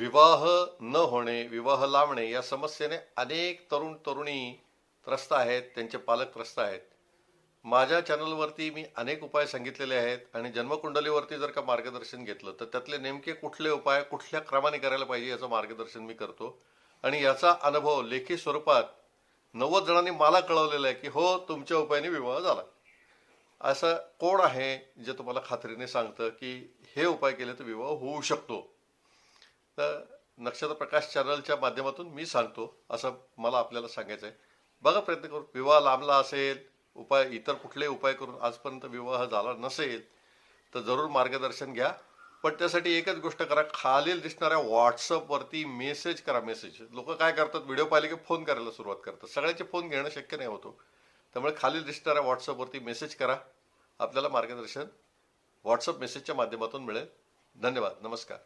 विवाह न होणे विवाह लावणे या समस्येने अनेक तरुण तरुणी त्रस्त आहेत त्यांचे पालक त्रस्त आहेत. माझ्या चॅनलवरती मी अनेक उपाय सांगितलेले आहेत आणि जन्मकुंडलीवरती जर का मार्गदर्शन घेतलं तर त्यातले नेमके कुठले उपाय कुठल्या क्रमाने करायला पाहिजे याचं मार्गदर्शन मी करतो. आणि याचा अनुभव लेखी स्वरूपात नव्वद जणांनी मला कळवलेलं आहे की हो तुमच्या उपायाने विवाह झाला. असं कोण आहे जे तुम्हाला खात्रीने सांगतं की हे उपाय केले तर विवाह होऊ शकतो? तर नक्षत्र प्रकाश चॅनलच्या माध्यमातून मी सांगतो असं मला आपल्याला सांगायचं आहे. बघा प्रयत्न करू विवाह लांबला असेल उपाय इतर कुठले उपाय करून आजपर्यंत विवाह झाला नसेल तर जरूर मार्गदर्शन घ्या. पण त्यासाठी एकच गोष्ट करा खालील दिसणाऱ्या व्हॉट्सअपवरती मेसेज करा मेसेज. लोक काय करतात व्हिडिओ पाहिले की फोन करायला सुरुवात करतात. सगळ्यांचे फोन घेणं शक्य नाही होतो हो. त्यामुळे खालील दिसणाऱ्या व्हॉट्सअपवरती मेसेज करा. आपल्याला मार्गदर्शन व्हॉट्सअप मेसेजच्या माध्यमातून मिळेल. धन्यवाद. नमस्कार.